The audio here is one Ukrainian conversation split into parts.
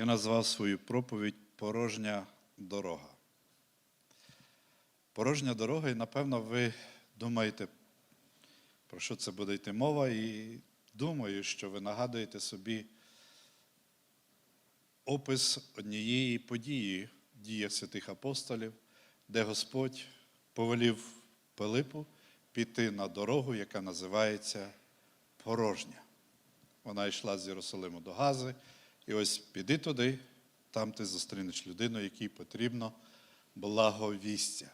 я назвав свою проповідь Порожня дорога. Порожня дорога, і напевно ви думаєте, про що це буде йти мова, і думаю, що ви нагадуєте собі опис однієї події в діях святих апостолів, де Господь повелів Пилипу піти на дорогу, яка називається Порожня. Вона йшла з Єрусалиму до Гази, і ось піди туди, там ти зустрінеш людину, якій потрібно благовістя.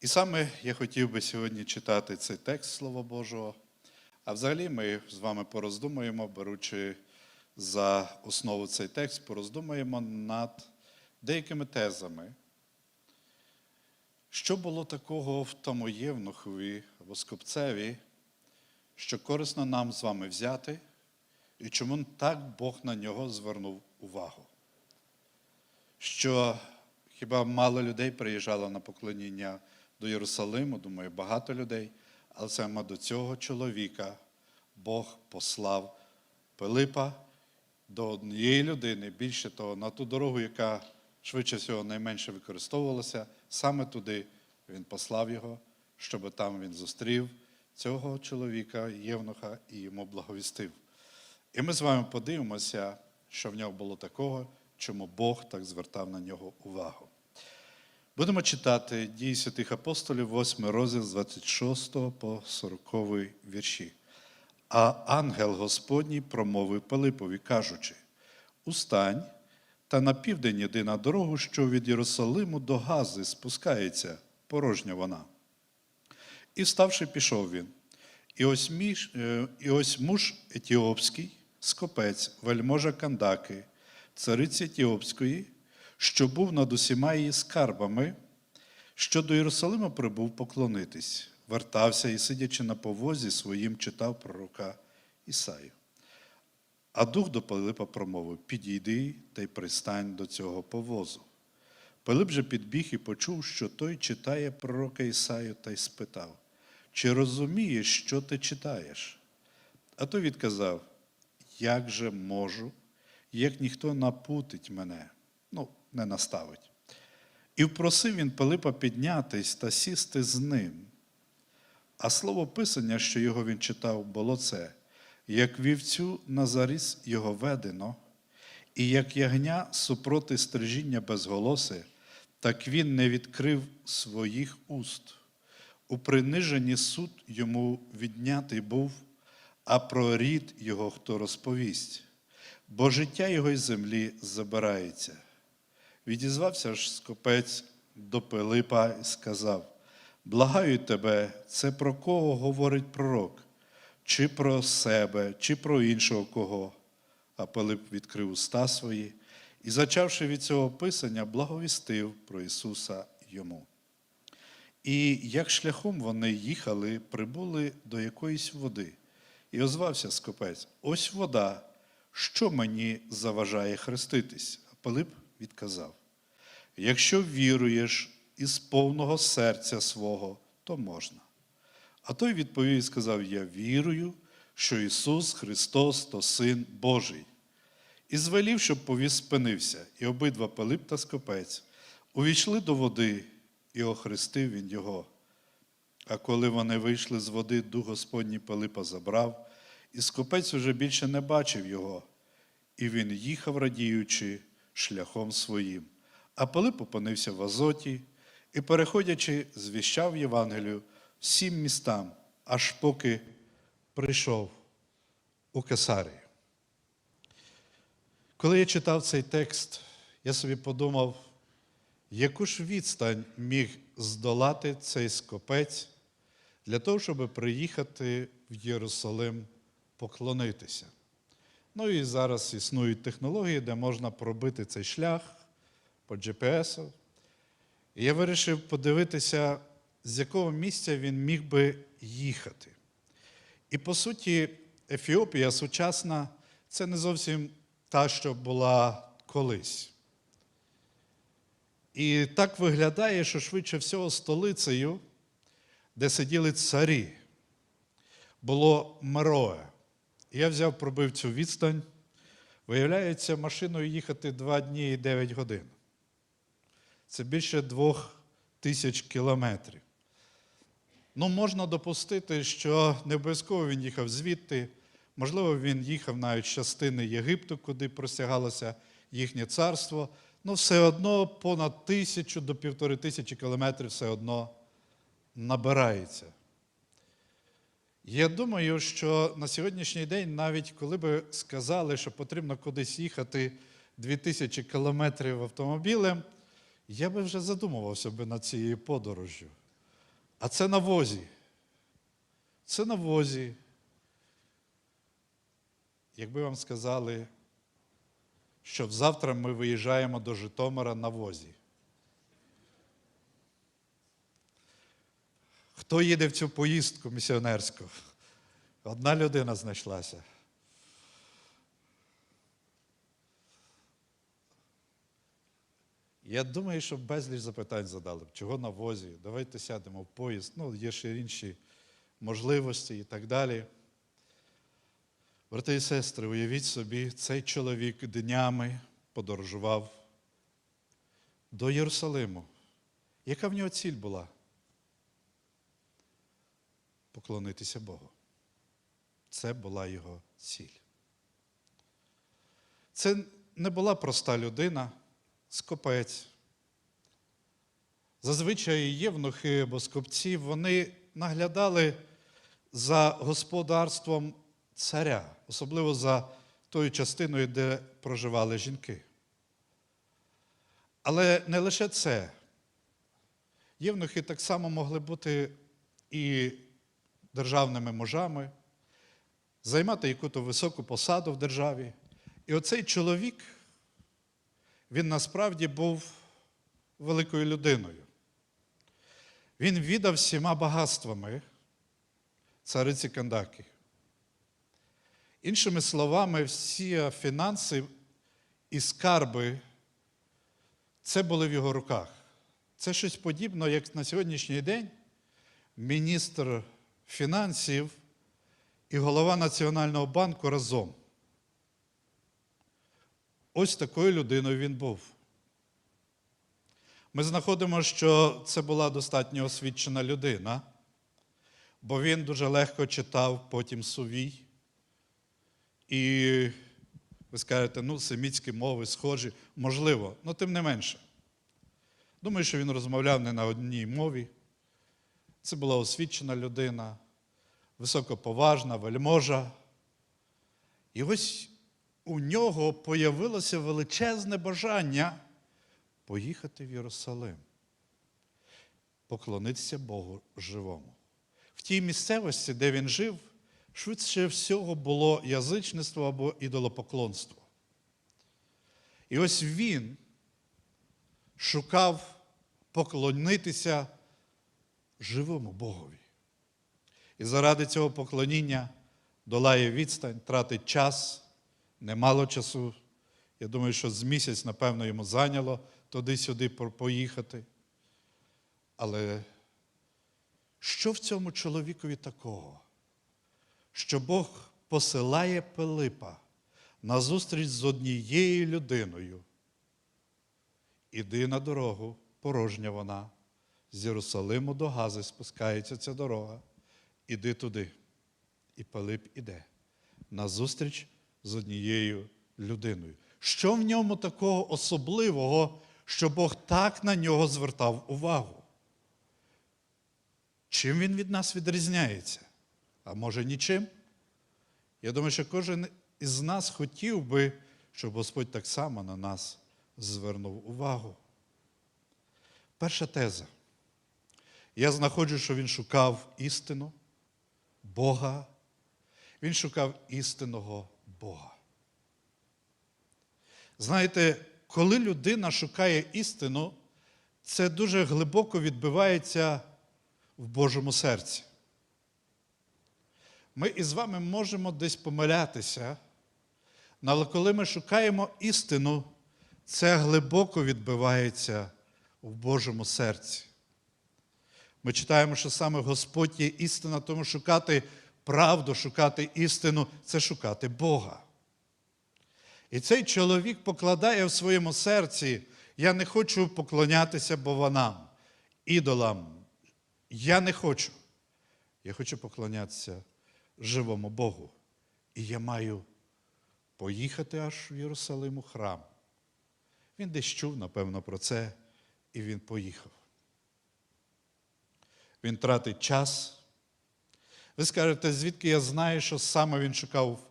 І саме я хотів би сьогодні читати цей текст Слова Божого. А взагалі ми з вами пороздумуємо, беручи за основу цей текст, пороздумуємо над деякими тезами. Що було такого в тому Євнухові або Скопцеві, що корисно нам з вами взяти, і чому так Бог на нього звернув увагу? Що хіба мало людей приїжджало на поклоніння до Єрусалиму, думаю, багато людей, але саме до цього чоловіка Бог послав Пилипа до однієї людини, більше того, на ту дорогу, яка швидше всього найменше використовувалася, саме туди він послав його, щоб там він зустрів цього чоловіка, Євнуха, і йому благовістив. І ми з вами подивимося, що в нього було такого, чому Бог так звертав на нього увагу. Будемо читати дії святих апостолів, 8 розділ з 26 по 40 вірші. А ангел Господній промовив Пилипові, кажучи: Устань та на південь іди на дорогу, що від Єрусалиму до Гази спускається, порожня вона. І вставши, пішов він. І ось, між, е, і ось муж етіопський, скопець, вельможа Кандаки, цариці Етіопської, що був над усіма її скарбами, що до Єрусалима прибув поклонитись, вертався і, сидячи на повозі своїм, читав пророка Ісаю. А дух до Пилипа промовив: Підійди та й пристань до цього повозу. Пилип же підбіг і почув, що той читає пророка Ісаю, та й спитав, чи розумієш, що ти читаєш? А той відказав: Як же можу, як ніхто напутить мене, ну, не наставить. І впросив він Пилипа піднятись та сісти з ним. А слово Писання, що його він читав, було це, як вівцю на заріз його ведено, і як ягня супроти стрижіння безголосе, так він не відкрив своїх уст. У приниженні суд йому віднятий був, а про рід його хто розповість, бо життя його із землі забирається. Відізвався ж скопець до Пилипа і сказав: Благаю тебе, це про кого говорить пророк, чи про себе, чи про іншого кого. А Пилип відкрив уста свої і, зачавши від цього писання, благовістив про Ісуса йому. І як шляхом вони їхали, прибули до якоїсь води, і озвався скопець: Ось вода, що мені заважає хреститись? А Пилип відказав: Якщо віруєш із повного серця свого, то можна. А той відповів і сказав: Я вірую, що Ісус Христос то Син Божий. І звелів, щоб повіз спинився, і обидва Пилип та скопець увійшли до води, і охрестив він його. А коли вони вийшли з води, дух Господній Пилипа забрав, і скопець уже більше не бачив його, і він їхав, радіючи шляхом своїм. А Пилип опинився в Азоті і, переходячи, звіщав Євангелію всім містам, аж поки прийшов у Кесарію. Коли я читав цей текст, я собі подумав, яку ж відстань міг здолати цей скопець для того, щоб приїхати в Єрусалим поклонитися. Ну і зараз існують технології, де можна пробити цей шлях по GPS. І я вирішив подивитися, з якого місця він міг би їхати. І по суті, Ефіопія сучасна це не зовсім та, що була колись. І так виглядає, що швидше всього столицею, де сиділи царі, було Мероe. Я взяв, пробив цю відстань. Виявляється, машиною їхати 2 дні і 9 годин. Це більше двох тисяч кілометрів. Ну, можна допустити, що не обов'язково він їхав звідти. Можливо, він їхав навіть з частини Єгипту, куди простягалося їхнє царство. Ну, все одно понад тисячу до півтори тисячі кілометрів все одно набирається. Я думаю, що на сьогоднішній день, навіть коли би сказали, що потрібно кудись їхати 2000 кілометрів автомобілем, я би вже задумувався би над цією подорожжю. А це на возі. Це на возі. Якби вам сказали, що завтра ми виїжджаємо до Житомира на возі. Хто їде в цю поїздку місіонерську? Одна людина знайшлася. Я думаю, що безліч запитань задали. Чого на возі? Давайте сядемо в поїзд. Ну, є ще інші можливості і так далі. Брати і сестри, уявіть собі, цей чоловік днями подорожував до Єрусалиму. Яка в нього ціль була? Поклонитися Богу. Це була його ціль. Це не була проста людина, скопець. Зазвичай євнухи або скопці, вони наглядали за господарством царя, особливо за тою частиною, де проживали жінки. Але не лише це. Євнухи так само могли бути і державними мужами, займати яку-то високу посаду в державі. І оцей чоловік, він насправді був великою людиною. Він віддав всіма багатствами цариці Кандаки. Іншими словами, всі фінанси і скарби це були в його руках. Це щось подібне, як на сьогоднішній день міністр фінансів і голова Національного банку разом. Ось такою людиною він був. Ми знаходимо, що це була достатньо освічена людина, бо він дуже легко читав потім сувій. І ви скажете, ну, семітські мови схожі, можливо, але тим не менше. Думаю, що він розмовляв не на одній мові. Це була освічена людина, високоповажна, вельможа. І ось у нього появилося величезне бажання поїхати в Єрусалим, поклонитися Богу живому. В тій місцевості, де він жив, швидше всього було язичництво або ідолопоклонство. І ось він шукав поклонитися живому Богові. І заради цього поклоніння долає відстань, тратить час, немало часу. Я думаю, що з місяць, напевно, йому зайняло туди-сюди поїхати. Але що в цьому чоловікові такого? Що Бог посилає Пилипа на зустріч з однією людиною. Іди на дорогу, порожня вона. З Єрусалиму до Гази спускається ця дорога. Іди туди. І Пилип іде на зустріч з однією людиною. Що в ньому такого особливого, що Бог так на нього звертав увагу? Чим він від нас відрізняється? А може нічим? Я думаю, що кожен із нас хотів би, щоб Господь так само на нас звернув увагу. Перша теза. Я знаходжу, що він шукав істину, Бога. Він шукав істинного Бога. Знаєте, коли людина шукає істину, це дуже глибоко відбивається в Божому серці. Ми із вами можемо десь помилятися, але коли ми шукаємо істину, це глибоко відбивається в Божому серці. Ми читаємо, що саме Господь є істина, тому шукати правду, шукати істину це шукати Бога. І цей чоловік покладає в своєму серці, я не хочу поклонятися бованам, ідолам. Я не хочу. Я хочу поклонятися живому Богу. І я маю поїхати аж в Єрусалим у храм. Він десь чув, напевно, про це, і він поїхав. Він тратить час. Ви скажете, звідки я знаю, що саме він шукав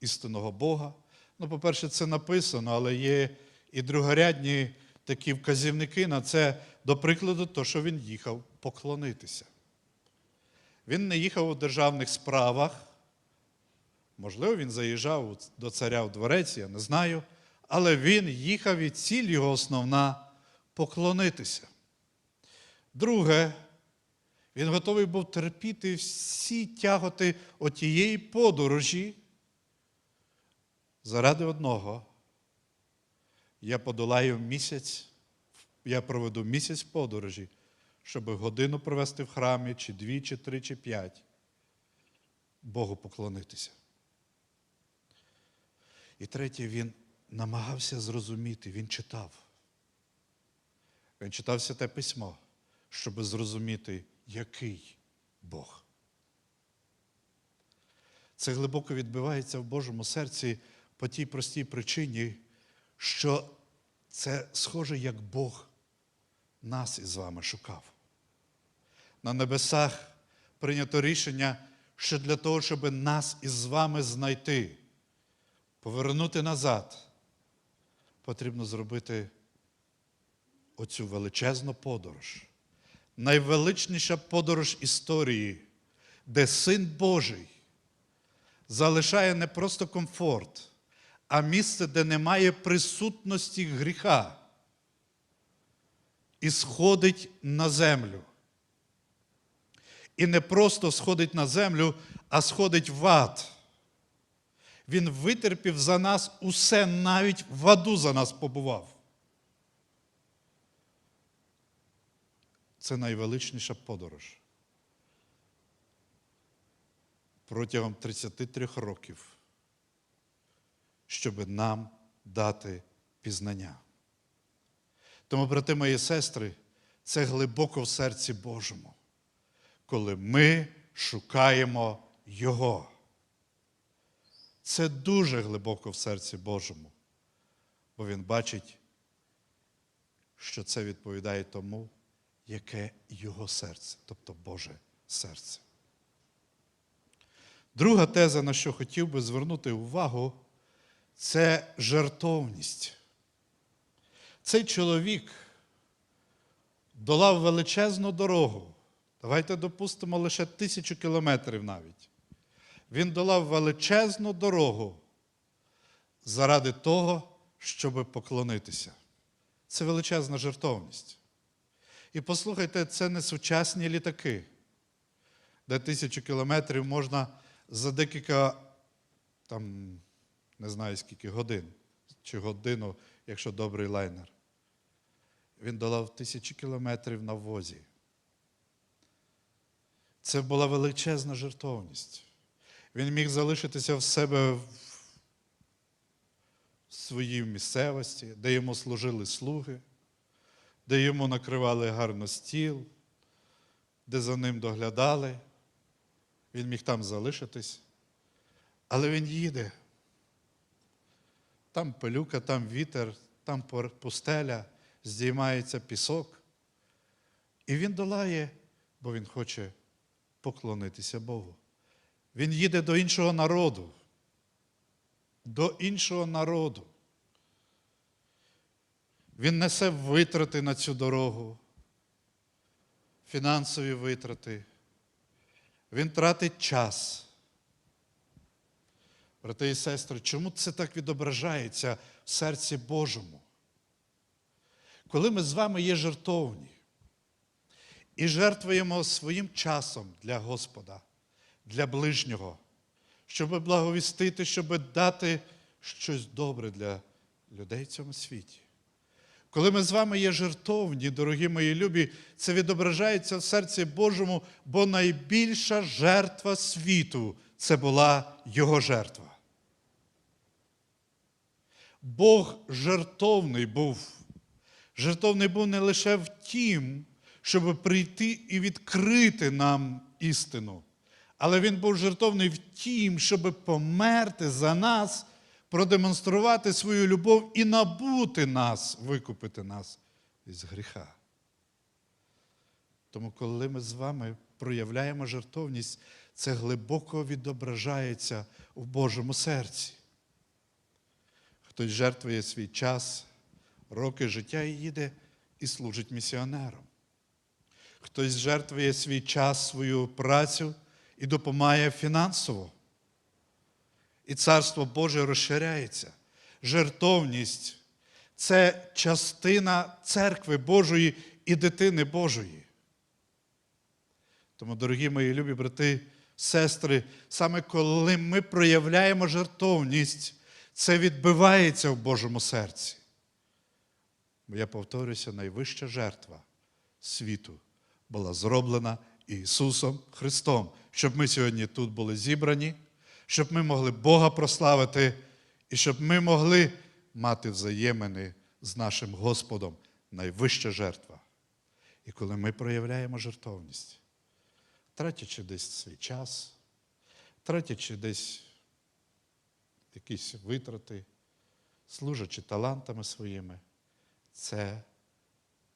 істинного Бога? Ну, по-перше, це написано, але є і другорядні такі вказівники на це, до прикладу, то, що він їхав поклонитися. Він не їхав у державних справах. Можливо, він заїжджав до царя в дворець, я не знаю. Але він їхав і ціль його основна поклонитися. Друге, він готовий був терпіти всі тяготи отієї подорожі. Заради одного. Я подолаю місяць, я проведу місяць подорожі, щоб годину провести в храмі, чи дві, чи три, чи п'ять. Богу поклонитися. І третє, він намагався зрозуміти, він читав. Він читав святе письмо, щоб зрозуміти, який Бог. Це глибоко відбивається в Божому серці по тій простій причині, що це схоже, як Бог нас із вами шукав. На небесах прийнято рішення, що для того, щоб нас із вами знайти, повернути назад, потрібно зробити оцю величезну подорож. Найвеличніша подорож історії, де Син Божий залишає не просто комфорт, а місце, де немає присутності гріха, і сходить на землю. І не просто сходить на землю, а сходить в ад. Він витерпів за нас усе, навіть в аду за нас побував. Це найвеличніша подорож. Протягом 33 років, щоб нам дати пізнання. Тому, брати мої сестри, це глибоко в серці Божому, коли ми шукаємо Його. Це дуже глибоко в серці Божому, бо Він бачить, що це відповідає тому, яке Його серце, тобто Боже серце. Друга теза, на що хотів би звернути увагу, це жертовність. Цей чоловік долав величезну дорогу. Давайте допустимо лише тисячу кілометрів навіть. Він долав величезну дорогу заради того, щоб поклонитися. Це величезна жертовність. І послухайте, це не сучасні літаки, де тисячу кілометрів можна за декілька, там, не знаю скільки годин, чи годину, якщо добрий лайнер. Він долав тисячі кілометрів на возі. Це була величезна жертовність. Він міг залишитися в себе в своїй місцевості, де йому служили слуги, де йому накривали гарно стіл, де за ним доглядали. Він міг там залишитись. Але він їде. Там пилюка, там вітер, там пустеля, здіймається пісок. І він долає, бо він хоче поклонитися Богу. Він їде до іншого народу. До іншого народу. Він несе витрати на цю дорогу, фінансові витрати. Він тратить час. Брати і сестри, чому це так відображається в серці Божому? Коли ми з вами є жертовні і жертвуємо своїм часом для Господа, для ближнього, щоб благовістити, щоб дати щось добре для людей в цьому світі. Коли ми з вами є жертовні, дорогі мої любі, це відображається в серці Божому, бо найбільша жертва світу це була Його жертва. Бог жертовний був. Жертовний був не лише в тім, щоб прийти і відкрити нам істину, але Він був жертовний в тім, щоб померти за нас, продемонструвати свою любов і набути нас, викупити нас із гріха. Тому, коли ми з вами проявляємо жертовність, це глибоко відображається в Божому серці. Хтось жертвує свій час, роки життя і їде і служить місіонером. Хтось жертвує свій час, свою працю і допомагає фінансово. І Царство Боже розширяється. Жертовність це частина церкви Божої і дитини Божої. Тому, дорогі мої любі брати, сестри, саме коли ми проявляємо жертовність, це відбивається в Божому серці. Бо я повторюся, найвища жертва світу була зроблена Ісусом Христом, щоб ми сьогодні тут були зібрані, щоб ми могли Бога прославити і щоб ми могли мати взаємини з нашим Господом найвища жертва. І коли ми проявляємо жертовність, тратячи десь свій час, тратячи десь якісь витрати, служачи талантами своїми, це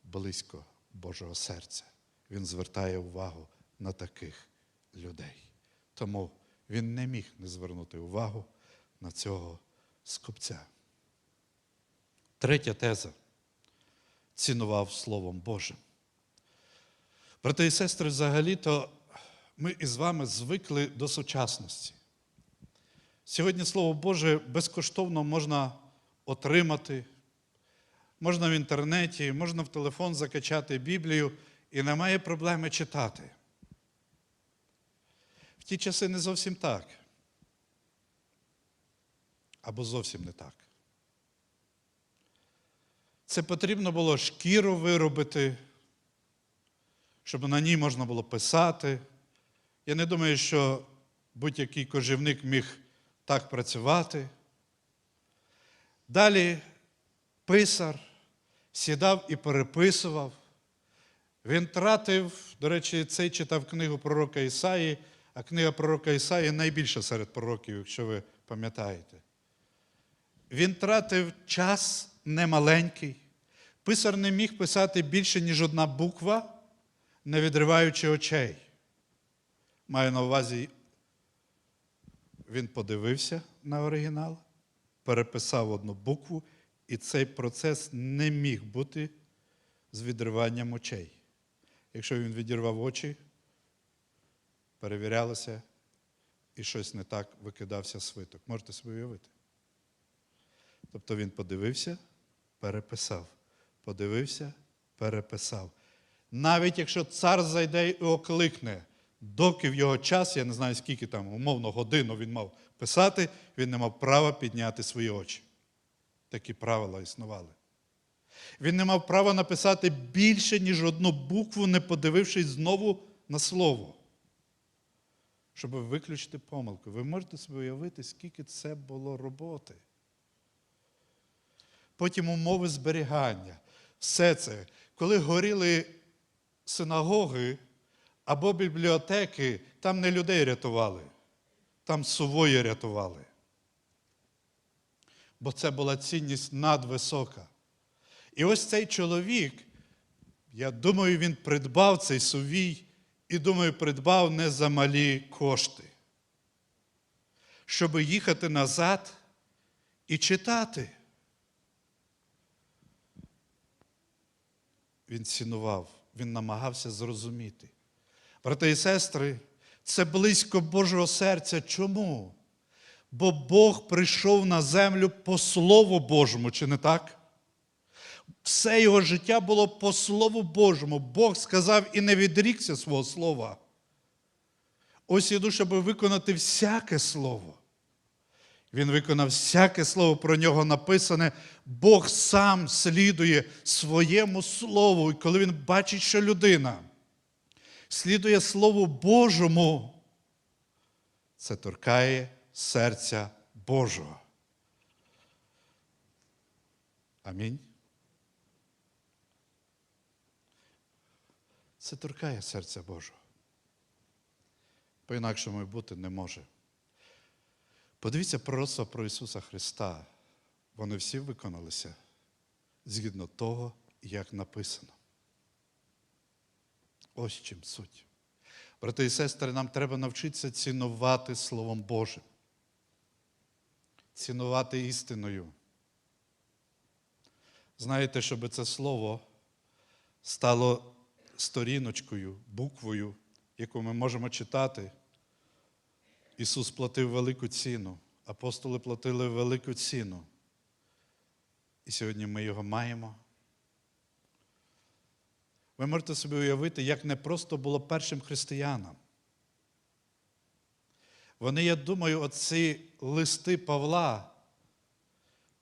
близько Божого серця. Він звертає увагу на таких людей. Тому він не міг не звернути увагу на цього скупця. Третя теза цінував Словом Божим. Брати і сестри, взагалі-то ми із вами звикли до сучасності. Сьогодні Слово Боже безкоштовно можна отримати, можна в інтернеті, можна в телефон закачати Біблію і немає проблеми читати. Ті часи не зовсім так. Або зовсім не так. Це потрібно було шкіру виробити, щоб на ній можна було писати. Я не думаю, що будь-який кожівник міг так працювати. Далі писар сідав і переписував. Він тратив, до речі, цей читав книгу пророка Ісаї, а книга пророка Ісаї найбільша серед пророків, якщо ви пам'ятаєте. Він тратив час немаленький. Писар не міг писати більше, ніж одна буква, не відриваючи очей. Маю на увазі, він подивився на оригінал, переписав одну букву, і цей процес не міг бути з відриванням очей. Якщо він відірвав очі, перевірялося, і щось не так викидався свиток. Можете собі уявити? Тобто він подивився, переписав. Подивився, переписав. Навіть якщо цар зайде і окликне, доки в його час, я не знаю, скільки там, умовно, годину він мав писати, він не мав права підняти свої очі. Такі правила існували. Він не мав права написати більше, ніж одну букву, не подивившись знову на слово. Щоб виключити помилку. Ви можете собі уявити, скільки це було роботи. Потім умови зберігання. Все це, коли горіли синагоги або бібліотеки, там не людей рятували, там сувої рятували. Бо це була цінність надвисока. І ось цей чоловік, я думаю, він придбав цей сувій і думаю, придбав не за малі кошти, щоб їхати назад і читати. Він цінував, він намагався зрозуміти. Брати і сестри, це близько Божого серця. Чому? Бо Бог прийшов на землю по Слову Божому, чи не так? Все його життя було по Слову Божому. Бог сказав і не відрікся свого слова. Ось іду, щоб виконати всяке слово. Він виконав всяке слово про нього написане. Бог сам слідує своєму слову. І коли він бачить, що людина слідує Слову Божому, це торкає серця Божого. Амінь. Це торкає серця Божого. По-інакшому й бути не може. Подивіться пророцтва про Ісуса Христа. Вони всі виконалися згідно того, як написано. Ось чим суть. Брати і сестри, нам треба навчитися цінувати Словом Божим, цінувати істиною. Знаєте, щоб це слово стало сторіночкою, буквою, яку ми можемо читати. Ісус платив велику ціну, апостоли платили велику ціну. І сьогодні ми його маємо. Ви можете собі уявити, як непросто було першим християнам. Вони, я думаю, оці листи Павла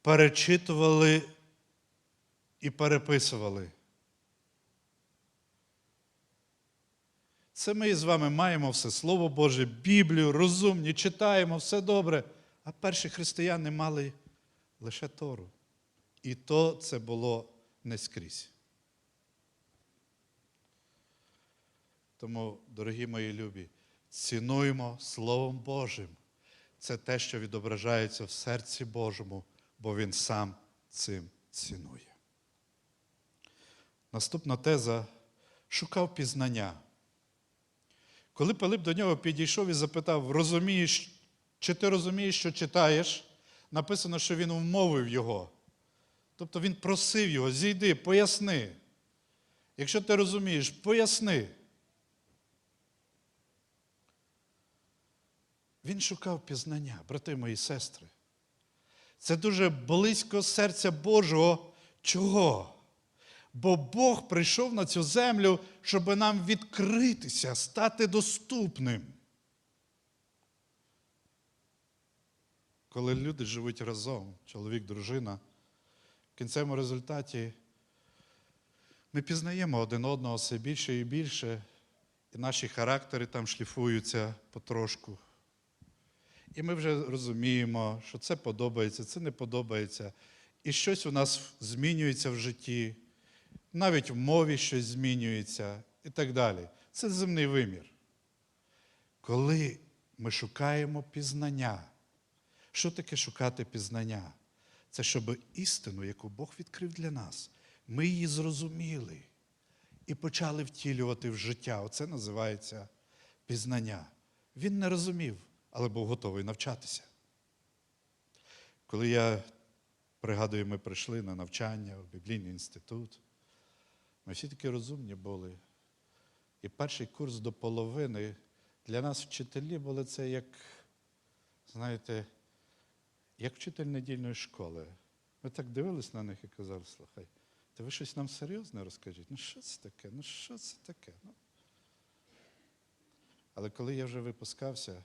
перечитували і переписували. Це ми з вами маємо все Слово Боже, Біблію, розумні, читаємо, все добре. А перші християни мали лише Тору. І то це було не скрізь. Тому, дорогі мої любі, цінуємо Словом Божим. Це те, що відображається в серці Божому, бо Він сам цим цінує. Наступна теза шукав пізнання. Коли Пилип до нього підійшов і запитав, розумієш, чи ти розумієш, що читаєш, написано, що він вмовив його. Тобто він просив його, зійди, поясни. Якщо ти розумієш, поясни. Він шукав пізнання, брати мої сестри. Це дуже близько серця Божого. Чого? Бо Бог прийшов на цю землю, щоб нам відкритися, стати доступним. Коли люди живуть разом, чоловік, дружина, в кінцевому результаті ми пізнаємо один одного все більше і більше, і наші характери там шліфуються потрошку. І ми вже розуміємо, що це подобається, це не подобається. І щось у нас змінюється в житті, навіть в мові щось змінюється і так далі. Це земний вимір. Коли ми шукаємо пізнання, що таке шукати пізнання? Це щоб істину, яку Бог відкрив для нас, ми її зрозуміли і почали втілювати в життя. Оце називається пізнання. Він не розумів, але був готовий навчатися. Коли я пригадую, ми прийшли на навчання в біблійний інститут, ми всі такі розумні були. І перший курс до половини для нас вчителі були це як, знаєте, як вчитель недільної школи. Ми так дивились на них і казали, слухай, та ви щось нам серйозне розкажіть? Ну що це таке? Ну що це таке? Ну. Але коли я вже випускався,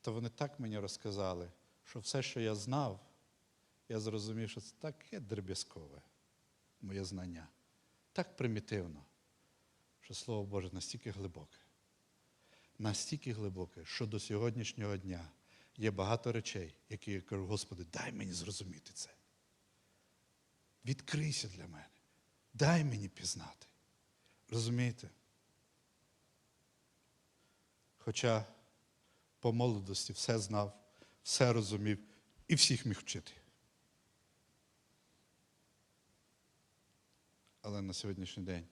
то вони так мені розказали, що все, що я знав, я зрозумів, що це таке дріб'язкове моє знання, так примітивно, що Слово Боже настільки глибоке, настільки глибоке, що до сьогоднішнього дня є багато речей, які я кажу, Господи, дай мені зрозуміти це. Відкрийся для мене, дай мені пізнати. Розумієте? Хоча по молодості все знав, все розумів і всіх міг вчити. Але на сьогоднішній день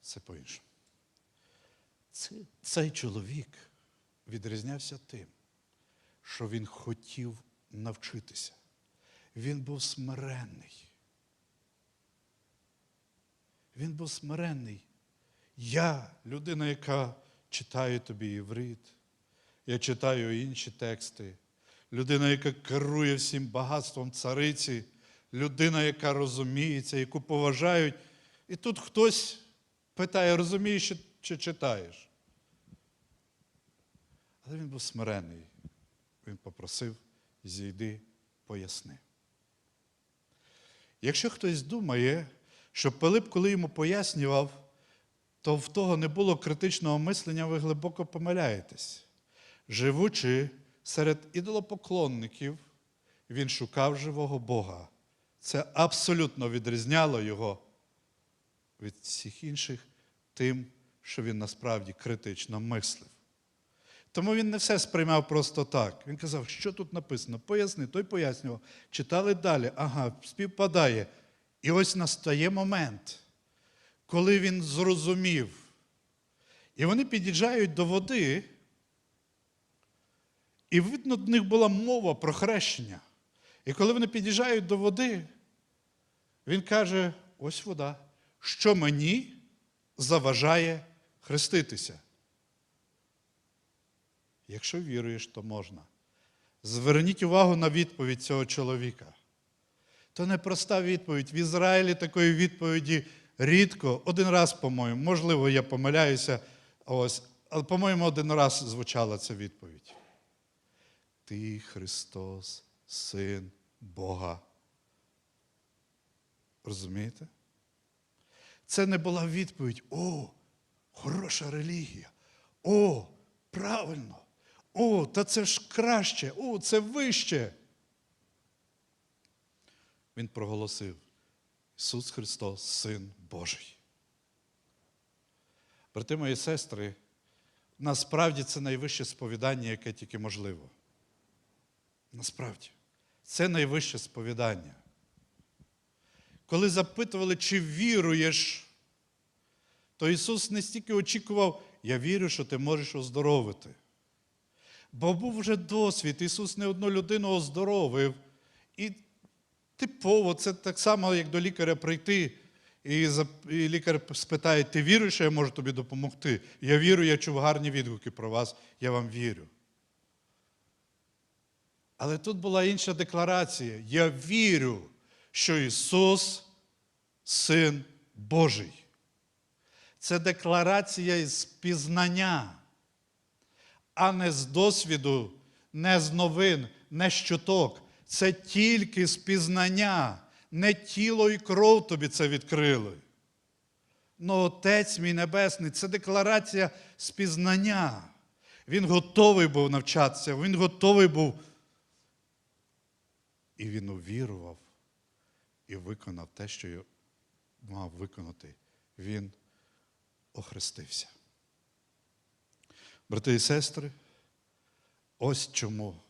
це по-іншому. Цей чоловік відрізнявся тим, що він хотів навчитися. Він був смиренний. Він був смиренний. Я, людина, яка читає тобі єврит, я читаю інші тексти, людина, яка керує всім багатством цариці, людина, яка розуміється, яку поважають. І тут хтось питає, розумієш чи, чи читаєш? Але він був смиренний. Він попросив, зійди, поясни. Якщо хтось думає, що Пилип, коли йому пояснював, то в того не було критичного мислення, ви глибоко помиляєтесь. Живучи серед ідолопоклонників, він шукав живого Бога. Це абсолютно відрізняло його від всіх інших тим, що він насправді критично мислив. Тому він не все сприймав просто так. Він казав, що тут написано, поясни, той пояснював. Читали далі, ага, співпадає. І ось настає момент, коли він зрозумів. І вони під'їжджають до води, і видно, в них була мова про хрещення. І коли вони під'їжджають до води, він каже: ось вода, що мені заважає хреститися. Якщо віруєш, то можна. Зверніть увагу на відповідь цього чоловіка. То непроста відповідь. В Ізраїлі такої відповіді рідко, один раз, по-моєму, можливо, я помиляюся, ось, але, по-моєму, один раз звучала ця відповідь. Ти, Христос, Син Бога. Розумієте? Це не була відповідь: О, хороша релігія. О, правильно. О, та це ж краще, о, це вище. Він проголосив: Ісус Христос, Син Божий. Брати мої сестри, насправді це найвище сповідання, яке тільки можливо. Насправді, це найвище сповідання. Коли запитували, чи віруєш, то Ісус не стільки очікував, я вірю, що ти можеш оздоровити. Бо був вже досвід, Ісус не одну людину оздоровив. І типово, це так само, як до лікаря прийти, і, лікар спитає, ти віруєш, що я можу тобі допомогти? Я вірю, я чув гарні відгуки про вас, я вам вірю. Але тут була інша декларація. Я вірю, що Ісус Син Божий. Це декларація із пізнання, а не з досвіду, не з новин, не з чуток. Це тільки з пізнання, не тіло і кров тобі це відкрили. Ну, Отець мій Небесний, це декларація спізнання. Він готовий був навчатися, він готовий був. І він увірував і виконав те, що мав виконати. Він охрестився. Брати і сестри, ось чому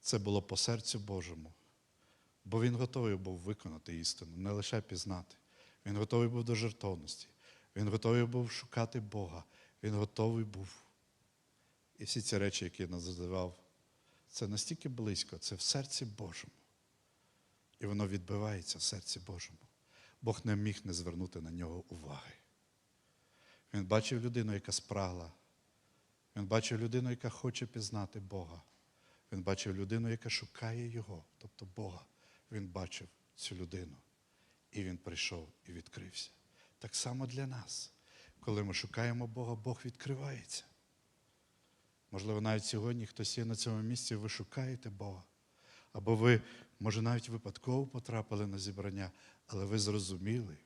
це було по серцю Божому. Бо він готовий був виконати істину, не лише пізнати. Він готовий був до жертовності. Він готовий був шукати Бога. Він готовий був. І всі ці речі, які я називав, це настільки близько, це в серці Божому. І воно відбивається в серці Божому. Бог не міг не звернути на нього уваги. Він бачив людину, яка спрагла. Він бачив людину, яка хоче пізнати Бога. Він бачив людину, яка шукає Його, тобто Бога. Він бачив цю людину. І він прийшов і відкрився. Так само для нас. Коли ми шукаємо Бога, Бог відкривається. Можливо, навіть сьогодні хтось є на цьому місці, ви шукаєте Бога. Або ви, може, навіть випадково потрапили на зібрання, але ви зрозуміли,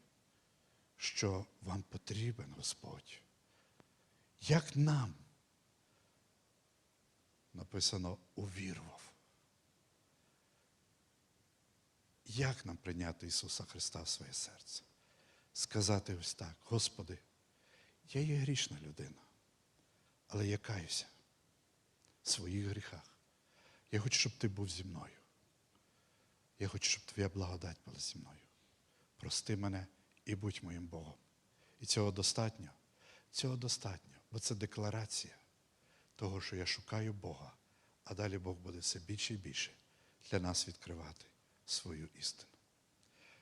що вам потрібен Господь. Як нам написано увірував. Як нам прийняти Ісуса Христа в своє серце? Сказати ось так, Господи, я є грішна людина, але я каюся своїх гріхах. Я хочу, щоб Ти був зі мною. Я хочу, щоб Твоя благодать була зі мною. Прости мене і будь моїм Богом. І цього достатньо. Цього достатньо, бо це декларація того, що я шукаю Бога, а далі Бог буде все більше і більше для нас відкривати свою істину.